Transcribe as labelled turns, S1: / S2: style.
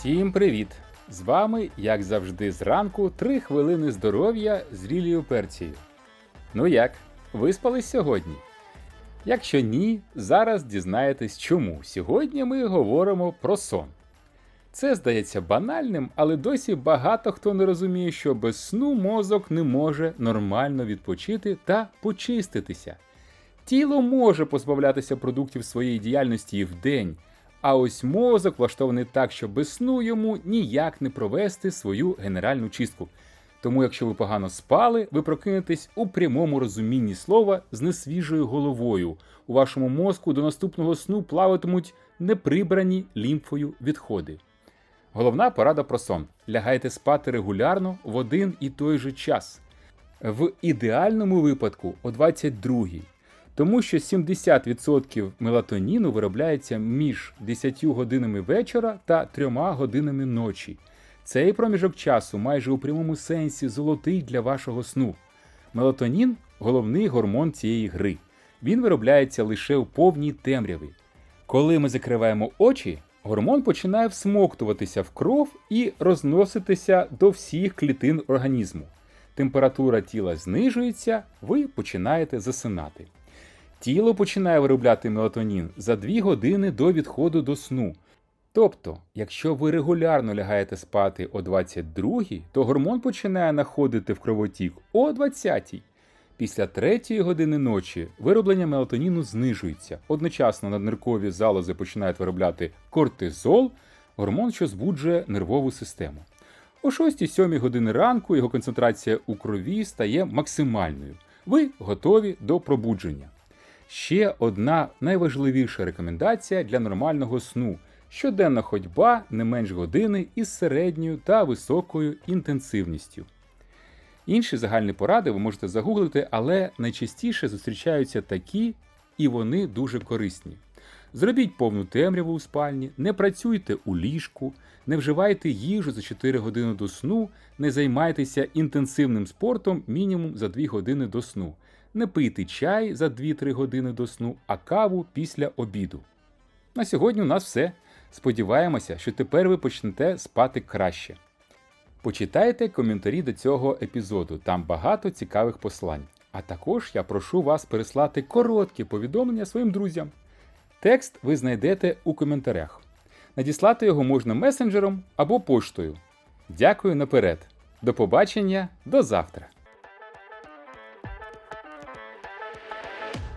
S1: Всім привіт! З вами, як завжди, зранку, 3 хвилини здоров'я з Лілією Перцією. Ну як, виспались сьогодні? Якщо ні, зараз дізнаєтесь чому. Сьогодні ми говоримо про сон. Це здається банальним, але досі багато хто не розуміє, що без сну мозок не може нормально відпочити та почиститися. Тіло може позбавлятися продуктів своєї діяльності і вдень, а ось мозок влаштований так, що без сну йому ніяк не провести свою генеральну чистку. Тому, якщо ви погано спали, ви прокинетесь у прямому розумінні слова з несвіжою головою. У вашому мозку до наступного сну плаватимуть неприбрані лімфою відходи. Головна порада про сон: лягайте спати регулярно в один і той же час. В ідеальному випадку о 22-й. Тому що 70% мелатоніну виробляється між 10 годинами вечора та 3 годинами ночі. Цей проміжок часу майже у прямому сенсі золотий для вашого сну. Мелатонін головний гормон цієї гри. Він виробляється лише у повній темряві. Коли ми закриваємо очі, гормон починає всмоктуватися в кров і розноситися до всіх клітин організму. Температура тіла знижується, ви починаєте засинати. Тіло починає виробляти мелатонін за 2 години до відходу до сну. Тобто, якщо ви регулярно лягаєте спати о 22, то гормон починає находити в кровотік о 20. Після 3 години ночі вироблення мелатоніну знижується. Одночасно надниркові залози починають виробляти кортизол, гормон, що збуджує нервову систему. О 6-7 години ранку його концентрація у крові стає максимальною. Ви готові до пробудження. Ще одна найважливіша рекомендація для нормального сну щоденна ходьба не менш години із середньою та високою інтенсивністю. Інші загальні поради ви можете загуглити, але найчастіше зустрічаються такі, і вони дуже корисні. Зробіть повну темряву у спальні, не працюйте у ліжку, не вживайте їжу за 4 години до сну, не займайтеся інтенсивним спортом мінімум за 2 години до сну. Не пийте чай за 2-3 години до сну, а каву після обіду. На сьогодні у нас все. Сподіваємося, що тепер ви почнете спати краще. Почитайте коментарі до цього епізоду, там багато цікавих послань. А також я прошу вас переслати короткі повідомлення своїм друзям. Текст ви знайдете у коментарях. Надіслати його можна месенджером або поштою. Дякую наперед. До побачення, до завтра!